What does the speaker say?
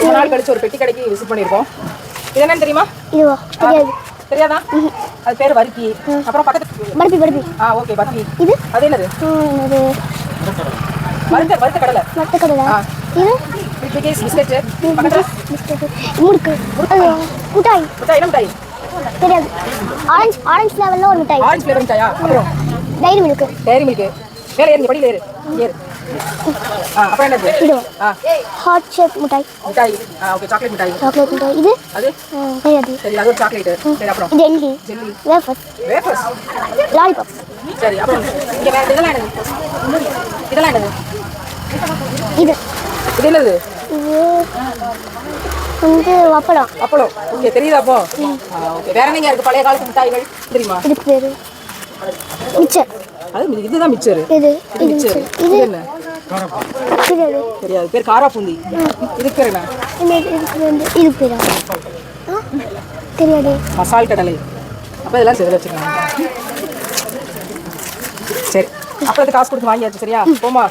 ரொம்ப நாள் கழிச்சு ஒரு பெட்டி கடைக்கு விசிட் பண்ணியிருக்கோம். இது என்னன்னு தெரியுமா? தெரியாது. தெரியாதா? அது பேர் வரிக்கி அப்புறம் பக்கத்து பருப்பி பருப்பி ஆ ஓகே பர்ஃபி இது? அது என்னது? இது வறுத்த வறுத்த கடலை. மத்த கடலை. இது? பிஸ்கெட் பிஸ்கெட் பக்கத்துல? பிஸ்கட் முறுக்கு. மிட்டாய் மிட்டாய். என்ன மிட்டாய்? தெரியாது. ஆரஞ்சு ஆரஞ்சு ஃப்ளேவரில் ஒரு மிட்டாய். ஆரஞ்சு ஃப்ளேவர் மிட்டாயா? அப்புறம்? டைரி மில்க்கு டேரி மில்க் மேலே ஏறி படியில் ஏறு. ஏறு. அப்புறம் என்னது? இதுவா ஆ. ஹாட் ஷேப் மிட்டாய். மிட்டாய். ஓகே சாக்லேட் மிட்டாய். சாக்லேட் மிட்டாய். இது? அது? தெரியாது சரி அது. சாக்லேட் சரி அப்புறம்? இது எல்லி ஜெல்லி வேஃபர்ஸ் வேஃபர்ஸ் லாலிபாப் சரி அப்புறம் இங்கே வேறு இதெல்லாம் என்னது? இதெல்லாம் என்னது? இது. இது என்னது? இது வந்து வப்படம். அப்பளம் ஓகே தெரியுதா அப்போ? ஓகே வேற என்னங்க இருக்கு? பழைய காலத்து மிட்டாய்கள்? தெரியுமா? இதுக்கு பேர் மிச்சர். அது இதுதான் மிச்சர். இது இது இது மிச்சர். இது இது என்ன? தெரியாது. பேர் காரா பூந்தி. இதுக்கு பேர் என்ன? இதுக்கு பேரா தெரியாது. மசால் கடலை. அப்போ இதெல்லாம் செதில் வச்சுருக்காங்க. சரி. அப்புறத்துக்கு காசு கொடுத்து வாங்கியாச்சு சரியா? போமா